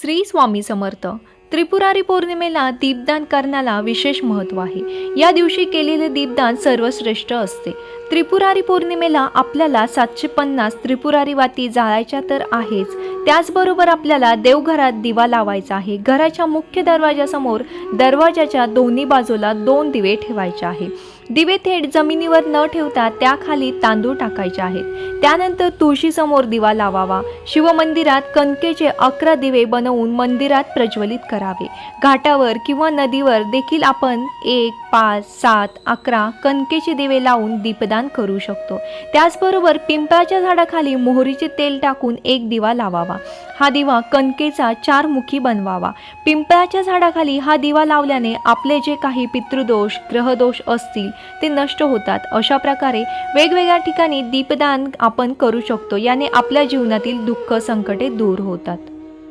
श्री स्वामी समर्थ त्रिपुरारी पौर्णिमेला दीपदान करण्याला विशेष महत्त्व आहे. या दिवशी केलेले दीपदान सर्वश्रेष्ठ असते. त्रिपुरारी पौर्णिमेला आपल्याला सातशे पन्नास त्रिपुरारी वाती जाळायच्या तर आहेच. त्याचबरोबर आपल्याला देवघरात दिवा लावायचा आहे. घराच्या मुख्य दरवाजासमोर दरवाजाच्या दोन्ही बाजूला दोन दिवे ठेवायचे आहे. दिवे थेट जमिनीवर न ठेवता त्याखाली तांदूळ टाकायचे आहेत. त्यानंतर तुळशीसमोर दिवा लावावा. शिवमंदिरात कणकेचे अकरा दिवे बनवून मंदिरात प्रज्वलित करावे. घाटावर किंवा नदीवर देखील आपण एक पाच सात अकरा कणकेचे दिवे लावून दीपदान करू शकतो. त्याचबरोबर पिंपळाच्या झाडाखाली मोहरीचे तेल टाकून एक दिवा लावावा. हा दिवा कणकेचा चारमुखी बनवावा. पिंपळाच्या झाडाखाली हा दिवा लावल्याने आपले जे काही पितृदोष ग्रहदोष असतील ते नष्ट होतात. अशा प्रकारे वेगवेगळ्या ठिकाणी दीपदान आपण करू शकतो. याने आपल्या जीवनातील दुःख संकटे दूर होतात.